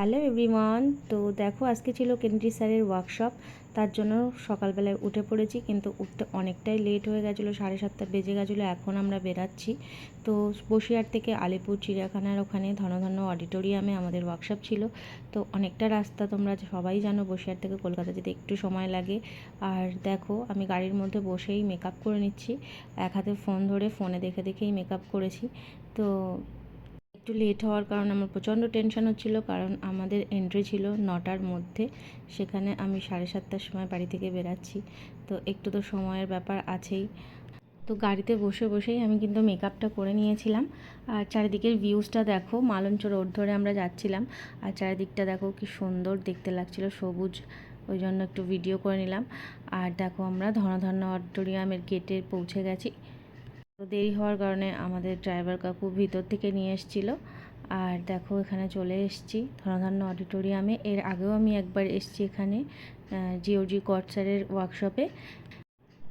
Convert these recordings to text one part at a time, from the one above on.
Hello everyone. তো দেখো, আজকে ছিল কেন্দ্রি স্যারের ওয়ার্কশপ তার জন্য সকালবেলায় উঠে পড়েছি, কিন্তু উঠতে অনেকটাই লেট হয়ে গেছিল, সাড়ে সাতটা বেজে গেছিল, এখন আমরা বেরাচ্ছি। তো বসিরহাট থেকে আলিপুর, চিড়িয়াখানার ওখানে ধনধন্য অডিটোরিয়ামে আমাদের ওয়ার্কশপ ছিল। তো অনেকটা রাস্তা তোমরা সবাই জানো, বসিরহাট থেকে কলকাতা যেতে একটু সময় লাগে। আর দেখো, আমি গাড়ির মধ্যে বসেই মেকআপ করে নিচ্ছি। এক হাতে ফোন ধরে ফোনে দেখে দেখেই মেকআপ করেছি। তো একটু লেট হওয়ার কারণে আমার প্রচণ্ড টেনশন হচ্ছিল কারণ আমাদের এন্ট্রি ছিল নটার মধ্যে। সেখানে আমি সাড়ে সাতটার সময় বাড়ি থেকে বেরাচ্ছি। তো একটু তো সময়ের ব্যাপার আছেই। তো গাড়িতে বসে বসেই আমি কিন্তু মেকআপটা করে নিয়েছিলাম। আর চারিদিকের ভিউজটা দেখো, মালঞ্চ রোড ধরে আমরা যাচ্ছিলাম। আর চারিদিকটা দেখো কি সুন্দর দেখতে লাগছিল, সবুজ। ওই জন্য একটু ভিডিও করে নিলাম। আর দেখো আমরা ধনধন্য অডিটোরিয়ামের গেটে পৌঁছে গেছি। তো দেরি হওয়ার কারণে আমাদের ড্রাইভার কাকু ভিতর থেকে নিয়ে এসেছিল। আর দেখো, এখানে চলে এসেছি ধনধান্য অডিটোরিয়ামে এর আগেও আমি একবার এসেছি এখানে জিওজি কটসারের ওয়ার্কশপে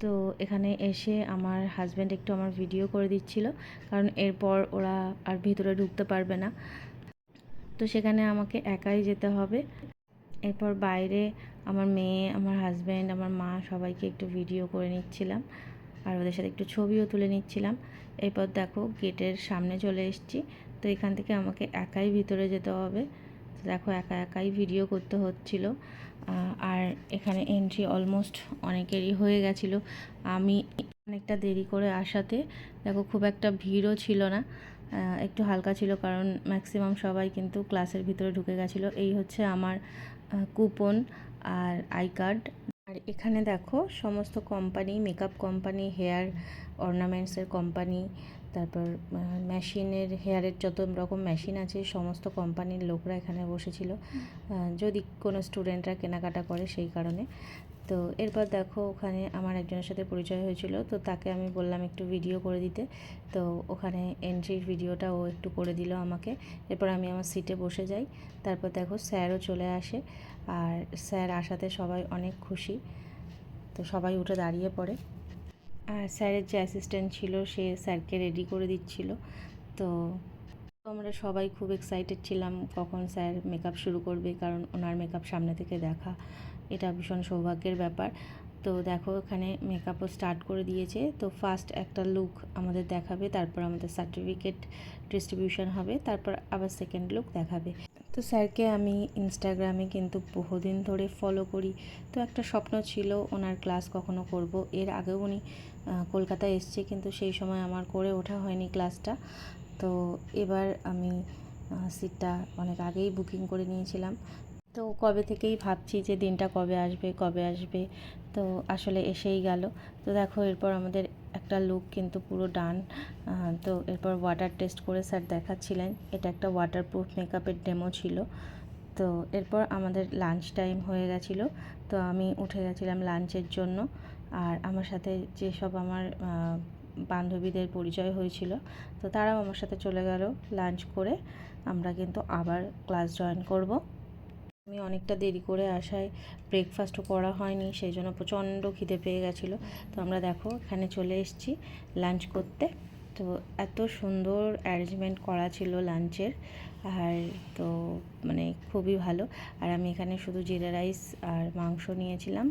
তো এখানে এসে আমার হাজব্যান্ড একটু আমার ভিডিও করে দিচ্ছিল, কারণ এরপর ওরা আর ভিতরে ঢুকতে পারবে না। তো সেখানে আমাকে একাই যেতে হবে। এরপর বাইরে আমার মেয়ে, আমার হাজব্যান্ড আমার মা সবাইকে একটু ভিডিও করে নিচ্ছিলাম। আর ওদের সাথে একটু ছবিও তুলে নিচ্ছিলাম। এরপর দেখো গেটের সামনে চলে এসেছি। তো এখান থেকে আমাকে একাই ভিতরে যেতে হবে। দেখো একা একাই ভিডিও করতে হচ্ছিল। আর এখানে এন্ট্রি অলমোস্ট অনেকেরই হয়ে গেছিল। আমি অনেকটা দেরি করে আসাতে দেখো খুব একটা ভিড়ও ছিল না। একটু হালকা ছিল কারণ ম্যাক্সিমাম সবাই কিন্তু ক্লাসের ভিতরে ঢুকে গেছিল। এই হচ্ছে আমার কুপন আর আই কার্ড আর এখানে দেখো সমস্ত কোম্পানি মেকআপ কোম্পানি হেয়ার অর্নামেন্টসের কোম্পানি তারপর মেশিনের হেয়ারের যত রকম মেশিন আছে সমস্ত কোম্পানির লোকরা এখানে বসেছিল। যদি কোনো স্টুডেন্টরা কেনাকাটা করে সেই কারণে। তো এরপর দেখো ওখানে আমার একজনের সাথে পরিচয় হয়েছিল। তো তাকে আমি বললাম একটু ভিডিও করে দিতে। তো ওখানে এন্ট্রির ভিডিওটা ও একটু করে দিল আমাকে। এরপর আমি আমার সিটে বসে যাই। তারপর দেখো স্যারও চলে আসে। আর স্যার আসাতে সবাই অনেক খুশি। তো সবাই উঠে দাঁড়িয়ে পড়ে। আর স্যারের যে অ্যাসিস্ট্যান্ট ছিল, সে স্যারকে রেডি করে দিচ্ছিল। তো আমরা সবাই খুব এক্সাইটেড ছিলাম কখন স্যার মেকআপ শুরু করবে, কারণ ওনার মেকআপ সামনে থেকে দেখা। এটা ভীষণ সৌভাগ্যের ব্যাপার। তো দেখো, এখানে মেকআপও স্টার্ট করে দিয়েছে। তো ফার্স্ট একটা লুক আমাদের দেখাবে, তারপর আমাদের সার্টিফিকেট ডিস্ট্রিবিউশন হবে, তারপর আবার সেকেন্ড লুক দেখাবে। তো স্যারকে আমি ইনস্টাগ্রামে কিন্তু বহুদিন ধরে ফলো করি। তো একটা স্বপ্ন ছিল ওনার ক্লাস কখনো করব। এর আগেও উনি কলকাতায় এসছে কিন্তু সেই সময় আমার করে ওঠা হয়নি ক্লাসটা তো এবার আমি সিটটা অনেক আগেই বুকিং করে নিয়েছিলাম। তো কবে থেকেই ভাবছি যে দিনটা কবে আসবে কবে আসবে? তো আসলে এসেই গেল। তো দেখো এরপর আমাদের একটা লুক কিন্তু পুরো ডান তো এরপর ওয়াটার টেস্ট করে স্যার দেখাচ্ছিলেন। এটা একটা ওয়াটারপ্রুফ মেকআপের ডেমো ছিল। তো এরপর আমাদের লাঞ্চ টাইম হয়ে গেছিল। তো আমি উঠে গেছিলাম লাঞ্চের জন্য। আর আমার সাথে যেসব আমার বান্ধবীদের পরিচয় হয়েছিল, তো তারাও আমার সাথে চলে গেল লাঞ্চ করে। আমরা কিন্তু আবার ক্লাস জয়েন করব। আমি অনেকটা দেরি করে আসায় ব্রেকফাস্টও করা হয়নি, সেই জন্য প্রচণ্ড খিদে পেয়ে গেছিল। তো আমরা দেখো, এখানে চলে এসেছি লাঞ্চ করতে। তো এত সুন্দর অ্যারেঞ্জমেন্ট করা ছিল লাঞ্চের আর তো মানে খুবই ভালো। আর আমি এখানে শুধু জিরা রাইস আর মাংস নিয়েছিলাম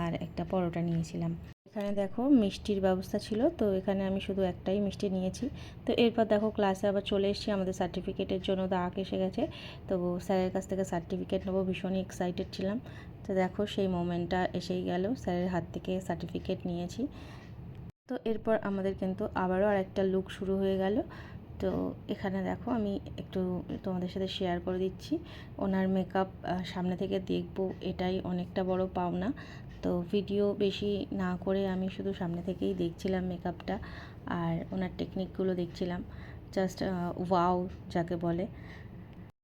আর একটা পরোটা নিয়েছিলাম। এখানে দেখো মিষ্টির ব্যবস্থা ছিল, তো এখানে আমি শুধু একটাই মিষ্টি নিয়েছি। তো এরপর দেখো ক্লাসে আবার চলে এসেছি, আমাদের সার্টিফিকেটের জন্য দাগ এসে গেছে। তো স্যারের কাছ থেকে সার্টিফিকেট নেব, ভীষণই এক্সাইটেড ছিলাম। তো দেখো সেই মোমেন্টটা এসেই গেল, স্যারের হাত থেকে সার্টিফিকেট নিয়েছি। তো এরপর আমাদের কিন্তু আবারও আর একটা লুক শুরু হয়ে গেল। তো এখানে দেখো আমি একটু তোমাদের সাথে শেয়ার করে দিচ্ছি। ওনার মেকআপ সামনে থেকে দেখব, এটাই অনেকটা বড় পাওনা। তো ভিডিও বেশি না করে আমি শুধু সামনে থেকেই দেখছিলাম মেকআপটা আর ওনার টেকনিকগুলো দেখছিলাম। জাস্ট ওয়াও যাকে বলে।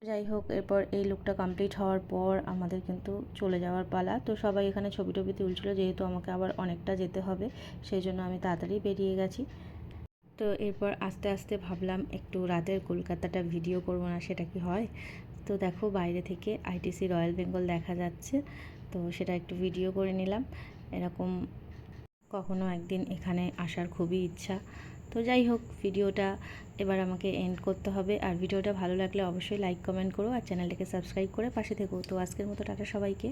যাই হোক, এরপর এই লুকটা কমপ্লিট হওয়ার পর আমাদের কিন্তু চলে যাওয়ার পালা। তো সবাই এখানে ছবি টবি তুলছিল, যেহেতু আমাকে আবার অনেকটা যেতে হবে, সেই জন্য আমি তাড়াতাড়ি বেরিয়ে গেছি। তো এরপর আস্তে আস্তে ভাবলাম একটু রাতের কলকাতাটা ভিডিও করব না, সেটা কি হয়? তো দেখো বাইরে থেকে আইটিসি রয়্যাল বেঙ্গল দেখা যাচ্ছে, তো সেটা একটু ভিডিও করে নিলাম। এরকম কখনো একদিন এখানে আসার খুবই ইচ্ছা। তো যাই হোক ভিডিওটা এবার আমাকে এন্ড করতে হবে। আর ভিডিওটা ভালো লাগলে অবশ্যই লাইক কমেন্ট করো। আর চ্যানেলটাকে সাবস্ক্রাইব করে পাশে থেকো। তো আজকের মতো টাটা সবাইকে।